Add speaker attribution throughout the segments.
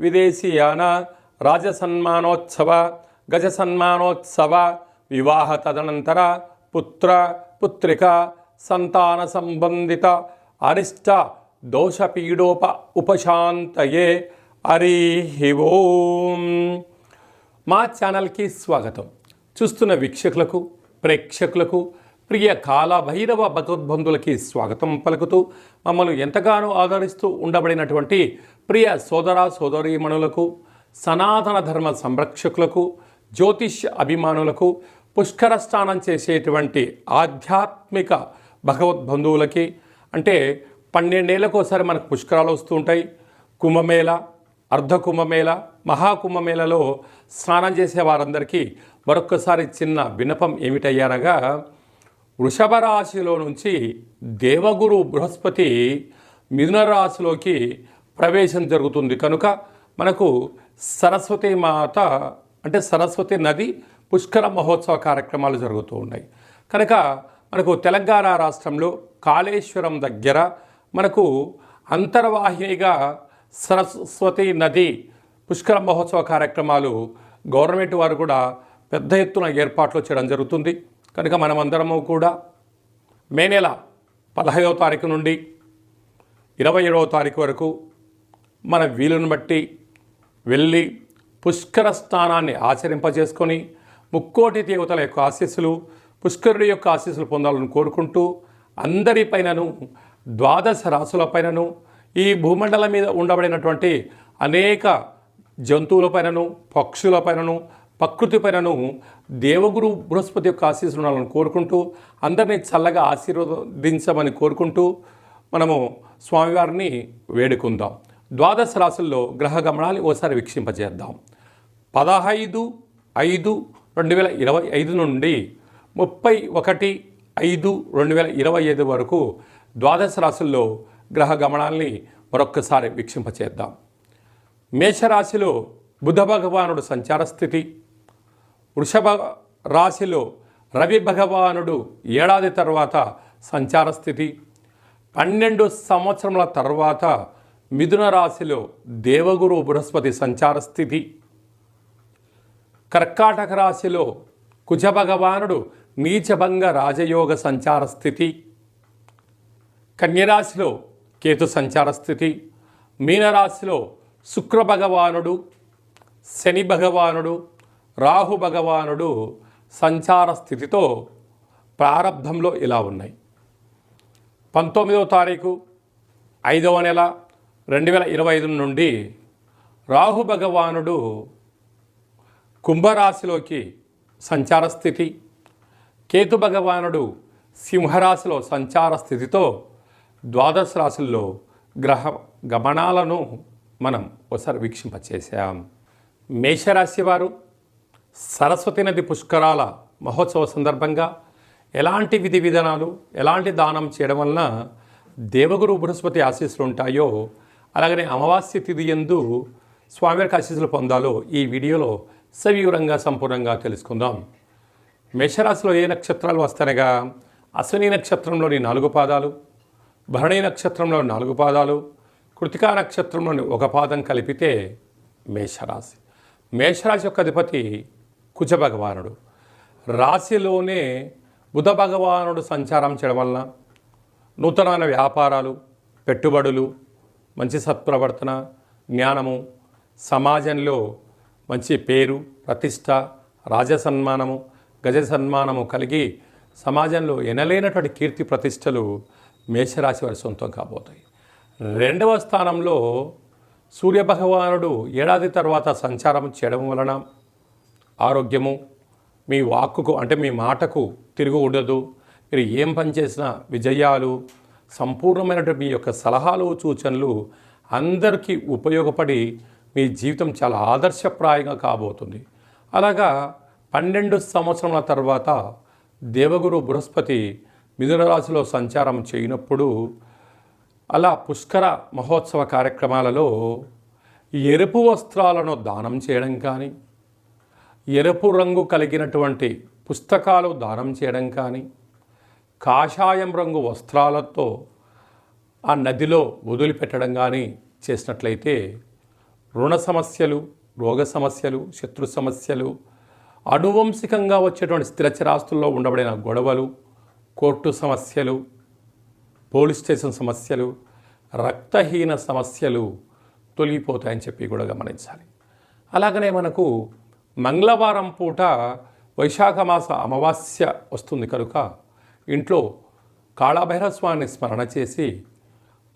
Speaker 1: విదేశీయాన రాజసన్మానోత్సవ గజ సన్మానోత్సవ వివాహ తదనంతర పుత్ర పుత్రిక సంతాన సంబంధిత అరిష్ట దోషపీడోప ఉపశాంతయే హరి ఓం మా ఛానల్కి స్వాగతం. చూస్తున్న వీక్షకులకు ప్రేక్షకులకు ప్రియ కాల భైరవ భగవద్బంధులకి స్వాగతం పలుకుతూ మమ్మల్ని ఎంతగానో ఆదరిస్తూ ఉండబడినటువంటి ప్రియ సోదర సోదరీమణులకు సనాతన ధర్మ సంరక్షకులకు జ్యోతిష్ అభిమానులకు పుష్కర స్నానం చేసేటువంటి ఆధ్యాత్మిక భగవద్బంధువులకి అంటే పన్నెండేళ్ళకోసారి మనకు పుష్కరాలు వస్తూ ఉంటాయి. కుంభమేళ అర్ధ కుంభమేళ మహాకుంభమేళలో స్నానం చేసే వారందరికీ మరొక్కసారి చిన్న వినపం ఏమిటయ్యారగా వృషభ రాశిలో నుంచి దేవగురు బృహస్పతి మిథున రాశిలోకి ప్రవేశం జరుగుతుంది. కనుక మనకు సరస్వతి మాత అంటే సరస్వతి నది పుష్కర మహోత్సవ కార్యక్రమాలు జరుగుతూ ఉన్నాయి. కనుక మనకు తెలంగాణ రాష్ట్రంలో కాళేశ్వరం దగ్గర మనకు అంతర్వాహినిగా సరస్వతి నది పుష్కర మహోత్సవ కార్యక్రమాలు గవర్నమెంట్ వారు కూడా పెద్ద ఎత్తున ఏర్పాట్లు చేయడం జరుగుతుంది. కనుక మనమందరము కూడా మే నెల పదహైదవ తారీఖు నుండి ఇరవై ఏడవ తారీఖు వరకు మన వీలును బట్టి వెళ్ళి పుష్కర స్నానాన్ని ఆచరింపజేసుకొని ముక్కోటి దేవతల యొక్క ఆశీస్సులు పుష్కరుడి యొక్క ఆశీస్సులు పొందాలని కోరుకుంటూ అందరిపైనను ద్వాదశ రాసులపైనను ఈ భూమండలం మీద ఉండబడినటువంటి అనేక జంతువులపైనను పక్షులపైనను ప్రకృతిపైనను దేవగురు బృహస్పతి యొక్క ఆశీస్సులు కోరుకుంటూ అందరినీ చల్లగా ఆశీర్వదించమని కోరుకుంటూ మనము స్వామివారిని వేడుకుందాం. ద్వాదశ రాశుల్లో గ్రహ గమనాన్ని ఓసారి వీక్షింపజేద్దాం. పదహైదు ఐదు రెండు వేల ఇరవై ఐదు నుండి ముప్పై ఒకటి ఐదు రెండు వేల ఇరవై ఐదు వరకు ద్వాదశ రాశుల్లో గ్రహ గమనాల్ని మరొక్కసారి వీక్షింపచేద్దాం. మేషరాశిలో బుధ భగవానుడు సంచార స్థితి వృషభ రాశిలో రవి భగవానుడు ఏడాది తర్వాత సంచార స్థితి పన్నెండు సంవత్సరముల తర్వాత మిథున రాశిలో దేవగురు బృహస్పతి సంచార స్థితి. కర్కాటక రాశిలో కుజ భగవానుడు నీచభంగ రాజయోగ సంచార స్థితి. కన్యరాశిలో కేతు సంచార స్థితి. మీనరాశిలో శుక్ర భగవానుడు శని భగవానుడు రాహు భగవానుడు సంచార స్థితితో ప్రారంభంలో ఇలా ఉన్నాయి. పంతొమ్మిదవ తారీఖు ఐదవ నెల రెండు వేల ఇరవై ఐదు నుండి రాహు భగవానుడు కుంభరాశిలోకి సంచార స్థితి కేతు భగవానుడు సింహరాశిలో సంచార స్థితితో ద్వాదశ రాశుల్లో గ్రహ గమనాలను మనం ఒకసారి వీక్షింపచేసాం మేషరాశి వారు సరస్వతి నది పుష్కరాల మహోత్సవ సందర్భంగా ఎలాంటి విధి విధానాలు ఎలాంటి దానం చేయడం వలన దేవగురు బృహస్పతి ఆశీస్సులు ఉంటాయో అలాగనే అమావాస్య తిథి ఎందు స్వామివారికి ఆశీస్సులు పొందాలో ఈ వీడియోలో సవివరంగా సంపూర్ణంగా తెలుసుకుందాం. మేషరాశిలో ఏ నక్షత్రాలు వస్తానగా అశ్విని నక్షత్రంలోని నాలుగు పాదాలు భరణి నక్షత్రంలో నాలుగు పాదాలు కృతికా నక్షత్రంలోని ఒక పాదం కలిపితే మేషరాశి. మేషరాశి యొక్క అధిపతి కుచ భగవానుడు రాశిలోనే బుధ భగవానుడు సంచారం చేయడం వలన నూతనమైన వ్యాపారాలు పెట్టుబడులు మంచి సత్ప్రవర్తన జ్ఞానము సమాజంలో మంచి పేరు ప్రతిష్ట రాజసన్మానము గజ సన్మానము కలిగి సమాజంలో ఎనలేనటువంటి కీర్తి ప్రతిష్టలు మేషరాశి వారి సొంతం కాబోతాయి. రెండవ స్థానంలో సూర్యభగవానుడు ఏడాది తర్వాత సంచారం చేయడం వలన ఆరోగ్యము మీ వాక్కుకు అంటే మీ మాటకు తిరుగు ఉండదు. మీరు ఏం పని చేసినా విజయాలు సంపూర్ణమైనటువంటి మీ యొక్క సలహాలు సూచనలు అందరికీ ఉపయోగపడి మీ జీవితం చాలా ఆదర్శప్రాయంగా కాబోతుంది. అలాగా పన్నెండు సంవత్సరముల తర్వాత దేవగురు బృహస్పతి మిథునరాశిలో సంచారం చేయనప్పుడు అలా పుష్కర మహోత్సవ కార్యక్రమాలలో ఎరుపు వస్త్రాలను దానం చేయడం కానీ ఎరుపు రంగు కలిగినటువంటి పుస్తకాలు దానం చేయడం కానీ కాషాయం రంగు వస్త్రాలతో ఆ నదిలో వదిలిపెట్టడం కానీ చేసినట్లయితే రుణ సమస్యలు రోగ సమస్యలు శత్రు సమస్యలు అనువంశికంగా వచ్చేటువంటి స్థిరచరాస్తుల్లో ఉండబడిన గొడవలు కోర్టు సమస్యలు పోలీస్ స్టేషన్ సమస్యలు రక్తహీన సమస్యలు తొలగిపోతాయని చెప్పి కూడా గమనించాలి. అలాగనే మనకు మంగళవారం పూట వైశాఖ మాస అమావాస్య వస్తుంది కనుక ఇంట్లో కాళభైరస్వామిని స్మరణ చేసి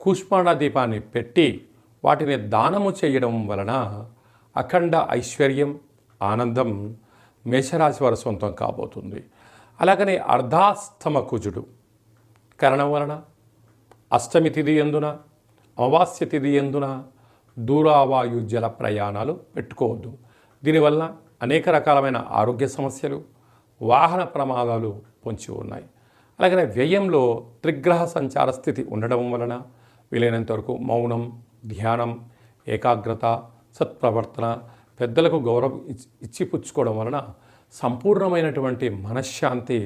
Speaker 1: కూష్మాణ దీపాన్ని పెట్టి వాటిని దానము చేయడం వలన అఖండ ఐశ్వర్యం ఆనందం మేషరాశి వారి సొంతం కాబోతుంది. అలాగనే అర్ధాస్తమ కుజుడు కరణం వలన అష్టమి తిథి ఎందున అమావాస్య తిథి ఎందున దూరావాయు జల ప్రయాణాలు పెట్టుకోవద్దు. దీనివల్ల అనేక రకాలమైన ఆరోగ్య సమస్యలు వాహన ప్రమాదాలు పొంచి ఉన్నాయి. అలాగనే వ్యయంలో త్రిగ్రహ సంచార స్థితి ఉండడం వలన వీలైనంత వరకు మౌనం ధ్యానం ఏకాగ్రత సత్ప్రవర్తన పెద్దలకు గౌరవం ఇచ్చి ఇచ్చిపుచ్చుకోవడం వలన సంపూర్ణమైనటువంటి మనశ్శాంతి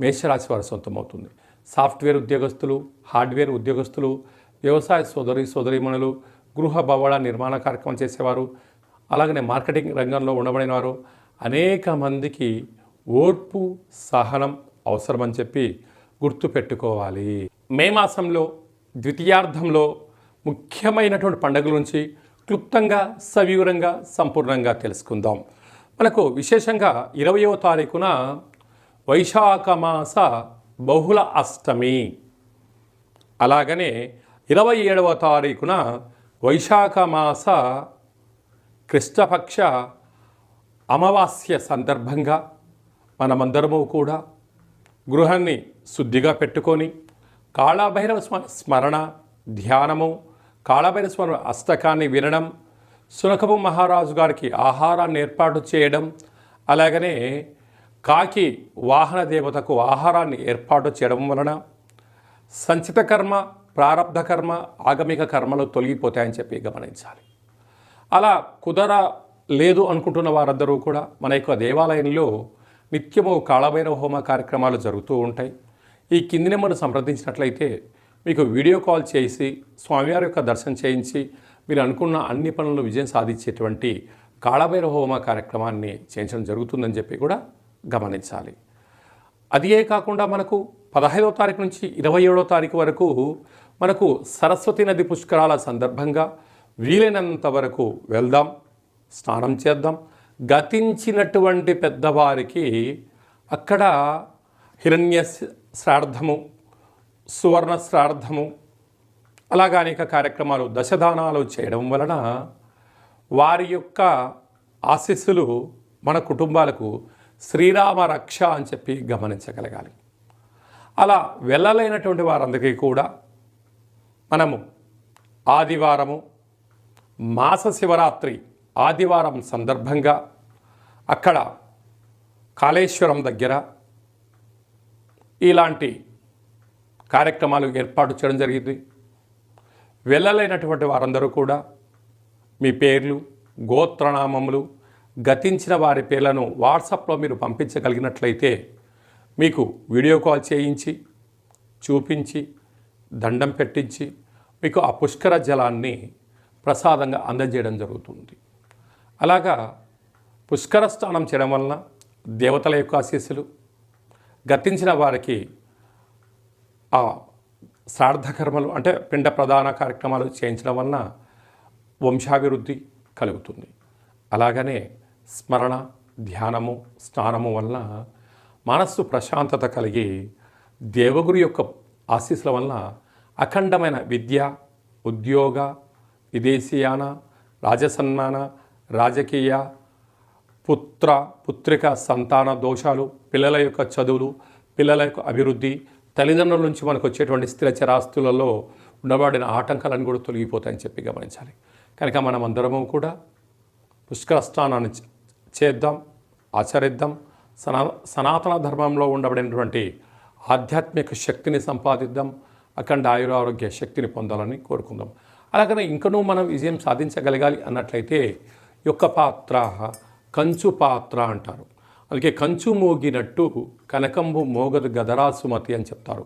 Speaker 1: మేషరాశి వారి సొంతమవుతుంది. సాఫ్ట్వేర్ ఉద్యోగస్తులు హార్డ్వేర్ ఉద్యోగస్తులు వ్యవసాయ సోదరి సోదరీమణులు గృహ భవన నిర్మాణ కార్యక్రమం చేసేవారు అలాగనే మార్కెటింగ్ రంగంలో ఉండబడిన వారు అనేక మందికి ఓర్పు సహనం అవసరమని చెప్పి గుర్తుపెట్టుకోవాలి. మే మాసంలో ద్వితీయార్థంలో ముఖ్యమైనటువంటి పండుగల నుంచి క్లుప్తంగా సవివరంగా సంపూర్ణంగా తెలుసుకుందాం. మనకు విశేషంగా ఇరవయవ తారీఖున వైశాఖ మాస బహుళ అష్టమి. అలాగనే ఇరవై ఏడవ తారీఖున వైశాఖ మాస కృష్ణపక్ష అమావాస్య సందర్భంగా మనమందరము కూడా గృహాన్ని శుద్ధిగా పెట్టుకొని కాళాభైరవ స్మ- స్మరణ ధ్యానము కాళాభైరవ స్మరణ అష్టకాన్ని వినడం సునకపు మహారాజు గారికి ఆహారాన్ని ఏర్పాటు చేయడం అలాగనే కాకి వాహన దేవతకు ఆహారాన్ని ఏర్పాటు చేయడం వలన సంచిత కర్మ ప్రారబ్ధ కర్మ ఆగమిక కర్మలు తొలగిపోతాయని చెప్పి గమనించాలి. అలా కుదర లేదు అనుకుంటున్న వారందరూ కూడా మన యొక్క దేవాలయంలో నిత్యము కాళభైరవ హోమ కార్యక్రమాలు జరుగుతూ ఉంటాయి. ఈ కింది నెంబర్ను సంప్రదించినట్లయితే మీకు వీడియో కాల్ చేసి స్వామివారి యొక్క దర్శనం చేయించి మీరు అనుకున్న అన్ని పనులు విజయం సాధించేటువంటి కాళభైర హోమ కార్యక్రమాన్ని చేయించడం జరుగుతుందని చెప్పి కూడా గమనించాలి. అదే కాకుండా మనకు పదహైదవ తారీఖు నుంచి ఇరవై ఏడవ తారీఖు వరకు మనకు సరస్వతి నది పుష్కరాల సందర్భంగా వీలైనంత వరకు వెళ్దాం స్నానం చేద్దాం. గతించినటువంటి పెద్దవారికి అక్కడ హిరణ్య శ్రార్థము సువర్ణ శ్రార్థము అలాగా అనేక కార్యక్రమాలు దశదానాలు చేయడం వలన వారి యొక్క ఆశీస్సులు మన కుటుంబాలకు శ్రీరామ రక్ష అని చెప్పి గమనించగలగాలి. అలా వెళ్ళలేనటువంటి వారందరికీ కూడా మనము ఆదివారము మాస శివరాత్రి ఆదివారం సందర్భంగా అక్కడ కాళేశ్వరం దగ్గర ఇలాంటి కార్యక్రమాలు ఏర్పాటు చేయడం జరిగింది. వెళ్ళలేనటువంటి వారందరూ కూడా మీ పేర్లు గోత్రనామములు గతించిన వారి పేర్లను వాట్సాప్లో మీరు పంపించగలిగినట్లయితే మీకు వీడియో కాల్ చేయించి చూపించి దండం పెట్టించి మీకు ఆ పుష్కర జలాన్ని ప్రసాదంగా అందజేయడం జరుగుతుంది. అలాగా పుష్కర స్నానం చేయడం వలన దేవతల యొక్క ఆశీస్సులు గతించిన వారికి ఆ శ్రార్థకర్మలు అంటే పిండ ప్రధాన కార్యక్రమాలు చేయించడం వలన వంశాభివృద్ధి కలుగుతుంది. అలాగనే స్మరణ ధ్యానము స్నానము వలన మనస్సు ప్రశాంతత కలిగి దేవగురు యొక్క ఆశీస్సుల వలన అఖండమైన విద్య ఉద్యోగ విదేశీయాన రాజసన్మాన రాజకీయ పుత్ర పుత్రిక సంతాన దోషాలు పిల్లల యొక్క చదువులు పిల్లల యొక్క అభివృద్ధి తల్లిదండ్రుల నుంచి మనకు వచ్చేటువంటి స్థిర చరాస్తులలో ఉండబడిన ఆటంకాలను కూడా తొలగిపోతాయని చెప్పి గమనించాలి. కనుక మనం అందరము కూడా పుష్కర స్నానాన్ని చేద్దాం ఆచరిద్దాం. సనా సనాతన ధర్మంలో ఉండబడినటువంటి ఆధ్యాత్మిక శక్తిని సంపాదిద్దాం అఖండ ఆయురారోగ్య శక్తిని పొందాలని కోరుకుందాం. అలాగనే ఇంకనూ మనం విజయం సాధించగలగాలి అన్నట్లయితే యొక్క పాత్ర కంచు పాత్ర అంటారు. అందుకే కంచు మోగినట్టు కనకంబు మోగదు గదరా సుమతి అని చెప్తారు.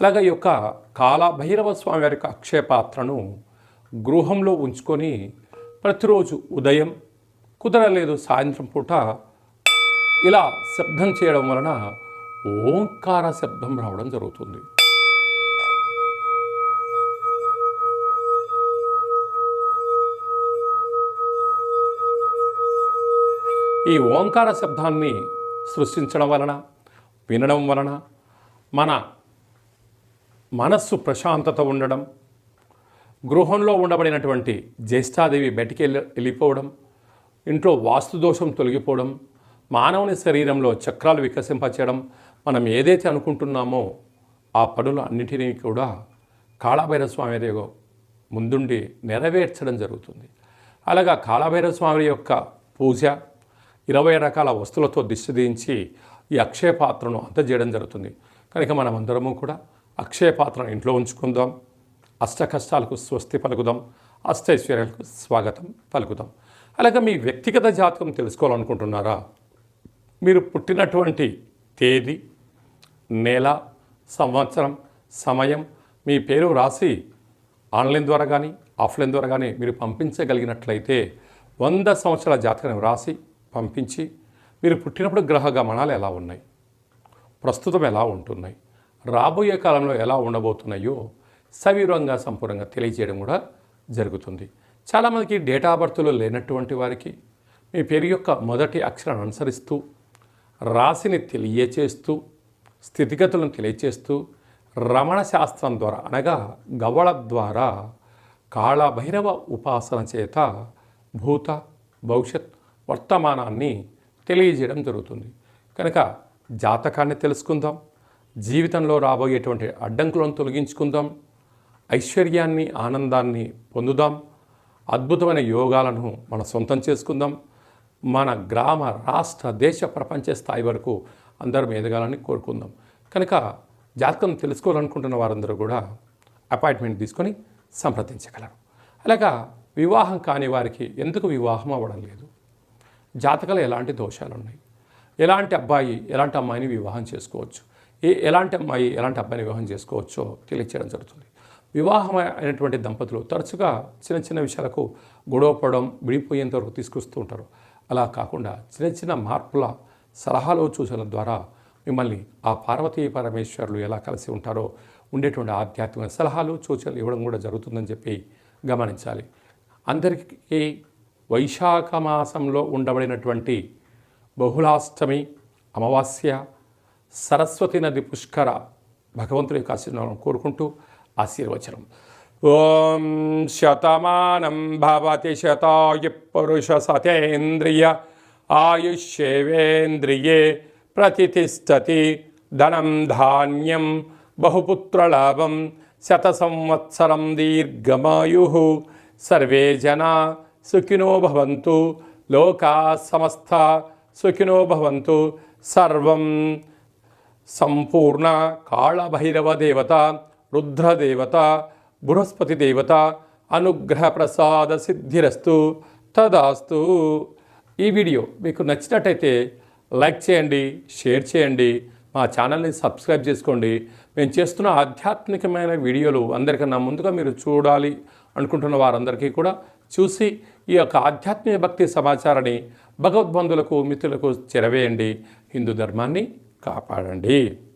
Speaker 1: అలాగే ఈ యొక్క కాలభైరవ స్వామి వారి యొక్క అక్షయ పాత్రను గృహంలో ఉంచుకొని ప్రతిరోజు ఉదయం కుదరలేదు సాయంత్రం పూట ఇలా శబ్దం చేయడం వలన ఓంకార శబ్దం రావడం జరుగుతుంది. ఈ ఓంకార శబ్దాన్ని సృష్టించడం వలన వినడం వలన మన మనస్సు ప్రశాంతత ఉండడం గృహంలో ఉండబడినటువంటి జ్యేష్ఠాదేవి బయటికి వెళ్ళి వెళ్ళిపోవడం ఇంట్లో వాస్తు దోషం తొలగిపోవడం మానవుని శరీరంలో చక్రాలు వికసింపచేయడం మనం ఏదైతే అనుకుంటున్నామో ఆ పనులు అన్నిటినీ కూడా కాళభైర స్వామి ముందుండి నెరవేర్చడం జరుగుతుంది. అలాగా కాళభైర స్వామి యొక్క పూజ ఇరవై రకాల వస్తువులతో దిష్టి ఈ అక్షయ పాత్రను అందజేయడం జరుగుతుంది. కనుక మనం అందరము కూడా అక్షయ పాత్రను ఇంట్లో ఉంచుకుందాం. అష్ట కష్టాలకు స్వస్తి పలుకుదాం. అష్టైశ్వర్యాలకు స్వాగతం పలుకుదాం. అలాగే మీ వ్యక్తిగత జాతకం తెలుసుకోవాలనుకుంటున్నారా? మీరు పుట్టినటువంటి తేదీ నెల సంవత్సరం సమయం మీ పేరు రాసి ఆన్లైన్ ద్వారా కానీ ఆఫ్లైన్ ద్వారా కానీ మీరు పంపించగలిగినట్లయితే వంద సంవత్సరాల జాతకం రాసి పంపించి మీరు పుట్టినప్పుడు గ్రహ గమనాలు ఎలా ఉన్నాయి? ప్రస్తుతం ఎలా ఉంటున్నాయి? రాబోయే కాలంలో ఎలా ఉండబోతున్నాయో సవివరంగా సంపూర్ణంగా తెలియజేయడం కూడా జరుగుతుంది. చాలామందికి డేటా బర్త్లో లేనటువంటి వారికి మీ పేరు యొక్క మొదటి అక్షరాన్ని అనుసరిస్తూ రాశిని తెలియచేస్తూ స్థితిగతులను తెలియచేస్తూ రమణ శాస్త్రం ద్వారా అనగా గవళ ద్వారా కాళభైరవ ఉపాసన చేత భూత భవిష్యత్ వర్తమానాన్ని తెలియజేయడం జరుగుతుంది. కనుక జాతకాన్ని తెలుసుకుందాం. జీవితంలో రాబోయేటువంటి అడ్డంకులను తొలగించుకుందాం. ఐశ్వర్యాన్ని ఆనందాన్ని పొందుదాం. అద్భుతమైన యోగాలను మన సొంతం చేసుకుందాం. మన గ్రామ రాష్ట్ర దేశ ప్రపంచ స్థాయి వరకు అందరం ఎదగాలని కోరుకుందాం. కనుక జాతకం తెలుసుకోవాలనుకుంటున్న వారందరూ కూడా అపాయింట్మెంట్ తీసుకొని సంప్రదించగలరు. అలాగా వివాహం కాని వారికి ఎందుకు వివాహం అవ్వడం లేదు? జాతకాలు ఎలాంటి దోషాలు ఉన్నాయి ఎలాంటి అబ్బాయి ఎలాంటి అమ్మాయిని వివాహం చేసుకోవచ్చు? ఏ ఎలాంటి అమ్మాయి ఎలాంటి అబ్బాయిని వివాహం చేసుకోవచ్చో తెలియచేయడం జరుగుతుంది. వివాహం అయినటువంటి దంపతులు తరచుగా చిన్న చిన్న విషయాలకు గొడవపడడం విడిపోయేంత వరకు తీసుకొస్తూ ఉంటారు. అలా కాకుండా చిన్న చిన్న మార్పుల సలహాలు సూచనల ద్వారా మిమ్మల్ని ఆ పార్వతీ పరమేశ్వరులు ఎలా కలిసి ఉంటారో ఉండేటువంటి ఆధ్యాత్మిక సలహాలు సూచనలు ఇవ్వడం కూడా జరుగుతుందని చెప్పి గమనించాలి. అందరికీ వైశాఖ మాసంలో ఉండబడినటువంటి బహుళాష్టమి అమావాస్య సరస్వతి నది పుష్కర భగవంతుడి యొక్క ఆశీర్వాదం కోరుకుంటూ ఆశీర్వచనం. ఓం శతమానం భవతి శతాయు పురుష సతేంద్రియ ఆయుష్యేవేంద్రియే ప్రతిష్టతి ధనం ధాన్యం బహుపుత్రలాభం శత సంవత్సరం దీర్ఘమాయు. సర్వే జనా సుఖినో భవంతు. లోకా సమస్త సుఖినో భవంతు. సర్వం సంపూర్ణ కాళభైరవ దేవత రుద్రదేవత బృహస్పతి దేవత అనుగ్రహ ప్రసాద సిద్ధిరస్తు. తదాస్తు. ఈ వీడియో మీకు నచ్చినట్టయితే లైక్ చేయండి షేర్ చేయండి మా ఛానల్ని సబ్స్క్రైబ్ చేసుకోండి. మేము చేస్తున్న ఆధ్యాత్మికమైన వీడియోలు అందరికన్నా ముందుగా మీరు చూడాలి అనుకుంటున్న వారందరికీ కూడా చూసి ఈ యొక్క ఆధ్యాత్మిక భక్తి సమాచారాన్ని భగవద్బంధులకు మిత్రులకు చెరవేయండి. హిందూ ధర్మాన్ని కాపాడండి.